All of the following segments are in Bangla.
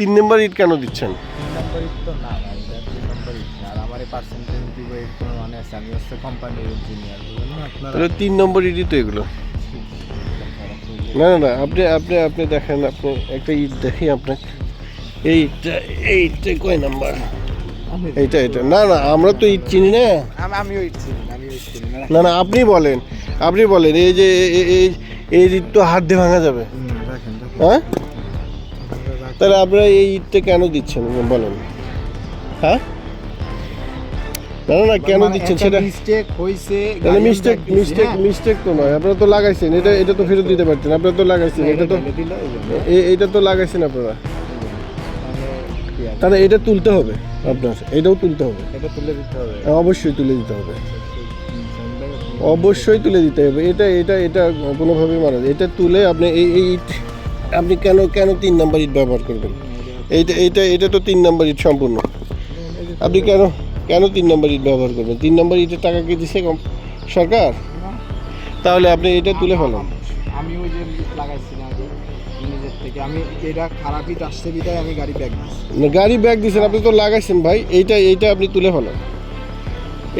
তিন নম্বর ইট কেন দিচ্ছেন? তিন নম্বর ইট তো না ভাই এটা তিন নম্বর ইট না। আর আমার এই পার্সেন্টেজ দিব এর কোনো মানে আছে? আমি হচ্ছে কোম্পানির ইঞ্জিনিয়ার বুঝলেন আপনারা তাহলে তিন নম্বর ইটই তো এগুলো। না না না আপনি আপনি আপনি দেখেন আপনি একটা ইট দেখি আপনাকে। এই ইটটা এই ইটটা কয় নাম্বার? আমি- এইটা এটা না না আমরা তো ইট চিনি না। আমি আমিও ইট চিনি না, ইট চিনি না। না না আপনি বলেন আপনি বলেন এই যে এই এই ইট তো হাত দিয়ে ভাঙা যাবে। হ্যাঁ। তাহলে আপনারা এই ঈদটা কেন দিচ্ছেন? বলেন। হ্যাঁ? না না না কেন মানে দিচ্ছেন সেটা mistake হইছে, মিস্টেক মিস্টেক হ্যাঁ? মিস্টেক তো নয়। আপনারা তো লাগাইছেন এটা এটা তো ফেরত দিতে পারতেন আপনারা তো লাগাইছেন এটা তো এটা তো লাগাইছেন আপনারা। মানে তাহলে এটা তুলতে হবে আপনার এটাও তুলতে হবে। এটা তুলে দিতে হবে। অবশ্যই তুলে দিতে হবে। অবশ্যই তুলে দিতে হবে। এটা এটা এটা কোনোভাবেই মারা যায় এটা তুলে আপনি এই এই ইট আপনি কেন কেন তিন নাম্বার ইট ব্যবহার করবেন? এইটা এইটা এটা তো তিন নাম্বার ইট সম্পূর্ণ। আপনি কেন কেন তিন নাম্বার ইট ব্যবহার করবেন? তিন নাম্বার ইটের টাকা কি দিছে কম সরকার? তাহলে আপনি এটা তুলে ফেলান। আমি ওই যে থেকে। আমি এটা আসছে আমি গাড়ি ব্যাগ দিচ্ছি গাড়ি ব্যাগ দিয়েছেন আপনি তো লাগাইছেন ভাই। এইটা এইটা আপনি তুলে ফেলান।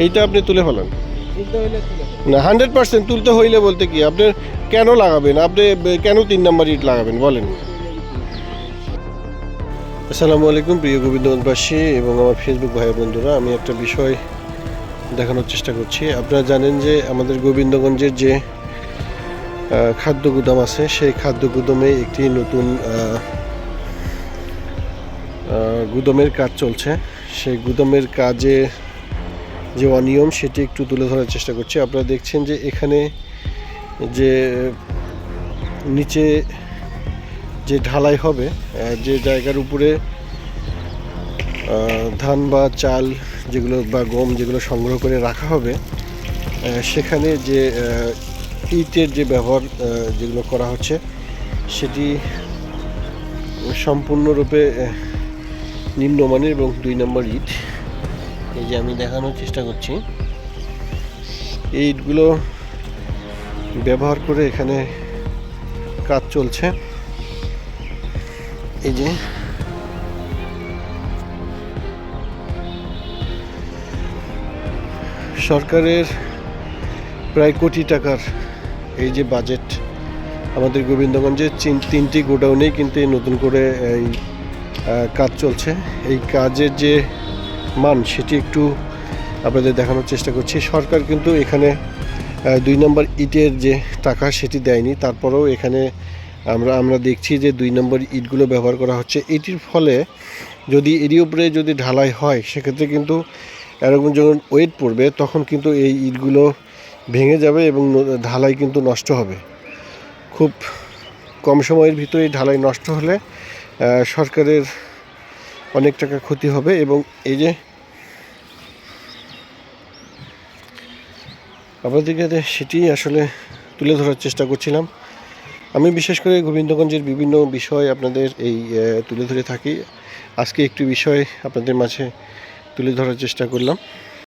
এইটা আপনি তুলে ফেলান। না হান্ড্রেড পার্সেন্ট তুলতে হইলে বলতে কি, আপনি কেন লাগাবেন? আপনি কেন তিন নাম্বার ইট লাগাবেন? বলেন। আসসালামু আলাইকুম, প্রিয় গোবিন্দবাসী এবং আমার ফেসবুক ভাই বন্ধুরা, আমি একটা বিষয় দেখানোর চেষ্টা করছি। আপনারা জানেন যে আমাদের গোবিন্দগঞ্জের যে খাদ্য গুদাম আছে, সেই খাদ্য গুদামে একটি নতুন গুদামের কাজ চলছে। সেই গুদামের কাজে যে অনিয়ম, সেটি একটু তুলে ধরার চেষ্টা করছি। আপনারা দেখছেন যে এখানে যে, নিচে যে ঢালাই হবে যে জায়গার উপরে ধান বা চাল যেগুলো বা গম যেগুলো সংগ্রহ করে রাখা হবে সেখানে যে ইটের যে ব্যবহার যেগুলো করা হচ্ছে, সেটি সম্পূর্ণরূপে নিম্নমানের এবং দুই নম্বর ইট। এই যে আমি দেখানোর চেষ্টা করছি। এই ইটগুলো ব্যবহার করে এখানে কাজ চলছে। এই যে সরকারের প্রায় কোটি টাকার এই যে বাজেট আমাদের গোবিন্দগঞ্জের চিন- তিনটি গোডাউনেই কিন্তু নতুন করে এই কাজ চলছে। এই কাজের যে মান সেটি একটু আপনাদের দেখানোর চেষ্টা করছি। সরকার কিন্তু এখানে দুই নম্বর ইটের যে টাকা সেটি দেয়নি, তারপরেও এখানে আমরা আমরা দেখছি যে দুই নম্বর ইটগুলো ব্যবহার করা হচ্ছে। এটির ফলে যদি এরই উপরে যদি ঢালাই হয়, সেক্ষেত্রে কিন্তু এরকম যখন ওয়েট পড়বে, তখন কিন্তু এই ইটগুলো ভেঙে যাবে এবং ঢালাই কিন্তু নষ্ট হবে। খুব কম সময়ের ভিতরে ঢালাই নষ্ট হলে সরকারের অনেক টাকা ক্ষতি হবে এবং এই যে আপনাদেরকে সেটি আসলে তুলে ধরার চেষ্টা করছিলাম। আমি বিশেষ করে গোবিন্দগঞ্জের বিভিন্ন বিষয় আপনাদের এই তুলে ধরে থাকি। আজকে একটি বিষয় আপনাদের মাঝে তুলে ধরার চেষ্টা করলাম।